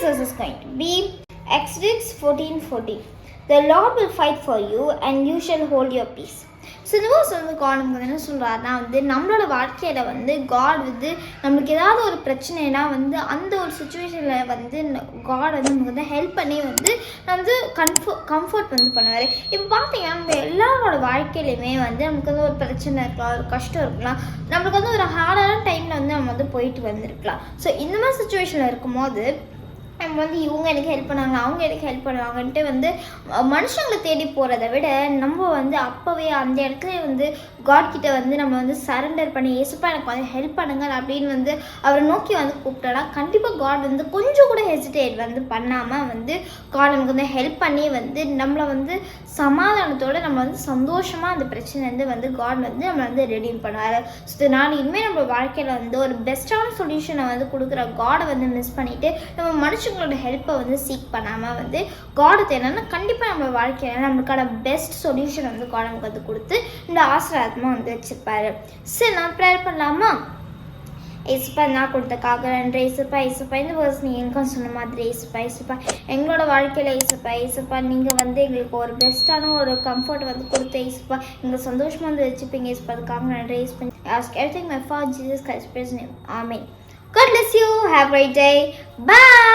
verse is going to be Exodus 14 14. The Lord will fight for you and you shall hold your peace. So இந்த verse வந்து God நமக்கு என்ன சொல்கிறாருன்னா வந்து நம்மளோட வாழ்க்கையில் வந்து காட் வந்து நம்மளுக்கு ஏதாவது ஒரு பிரச்சனைனா வந்து அந்த ஒரு சுச்சுவேஷனில் வந்து காட் வந்து நமக்கு வந்து ஹெல்ப் பண்ணி வந்து வந்து கம்ஃபோ கம்ஃபர்ட் வந்து பண்ணுவார் இப்போ பார்த்தீங்கன்னா நம்ம எல்லாரோட வாழ்க்கையிலையுமே வந்து நமக்கு வந்து ஒரு பிரச்சனை இருக்கலாம் ஒரு கஷ்டம் இருக்கலாம் நம்மளுக்கு வந்து ஒரு ஹார்டான டைமில் வந்து போயிட்டு வந்திருக்கலாம். ஸோ இந்த மாதிரி சுச்சுவேஷனில் இருக்கும்போது நம்ம வந்து இவங்க எனக்கு ஹெல்ப் பண்ணாங்க அவங்க எனக்கு ஹெல்ப் பண்ணுவாங்கன்ட்டு வந்து மனுஷங்களை தேடி போகிறத விட நம்ம வந்து அப்போவே அந்த இடத்துல வந்து காட்கிட்ட வந்து நம்ம வந்து சரண்டர் பண்ணி ஏசப்பா எனக்கு வந்து ஹெல்ப் பண்ணுங்கள் அப்படின்னு வந்து அவரை நோக்கி வந்து கூப்பிட்டோன்னா கண்டிப்பாக காட் வந்து கொஞ்சம் கூட ஹெசிடேட் வந்து பண்ணாமல் வந்து காட் நமக்கு வந்து ஹெல்ப் பண்ணி வந்து நம்மளை வந்து சமாதானத்தோடு நம்ம வந்து சந்தோஷமாக அந்த பிரச்சனைலேருந்து வந்து காட் வந்து நம்மளை வந்து ரெடியூம் பண்ணுவார். ஸோ நான் இனிமேல் நம்ம வாழ்க்கையில் வந்து ஒரு பெஸ்ட்டான சொல்யூஷனை வந்து கொடுக்குற காடை வந்து மிஸ் பண்ணிவிட்டு நம்ம மனுஷங்களோட ஹெல்ப்பை வந்து சீக் பண்ணாமல் வந்து காடு தேவைன்னா கண்டிப்பாக நம்ம வாழ்க்கையில் நம்மளுக்கான பெஸ்ட் சொல்யூஷன் வந்து காட் நமக்கு வந்து கொடுத்து இந்த ஆசிரியமாக வந்து வச்சுருப்பாரு. சரி நான் ப்ரேயர் பண்ணலாமா? இசுப்பா நான் கொடுத்தக்காக நன்றி. இசுப்பா இசுப்பா இந்த வேர்ஸ் நீங்கள் எங்கே சொன்ன மாதிரி இசுப்பா இசுப்பா எங்களோட வாழ்க்கையில் இசுப்பா இசுப்பா நீங்கள் வந்து எங்களுக்கு ஒரு பெஸ்ட்டான ஒரு கம்ஃபர்ட் வந்து கொடுத்த இசுப்பா எங்கள் சந்தோஷமாக வந்து வச்சுப்பீங்க ஏசுப்பா. அதுக்காக நன்றி. ஏசுப்பா. Ask everything my for Jesus Christ praise name ஆமீன் God bless you. Have a great day. Bye.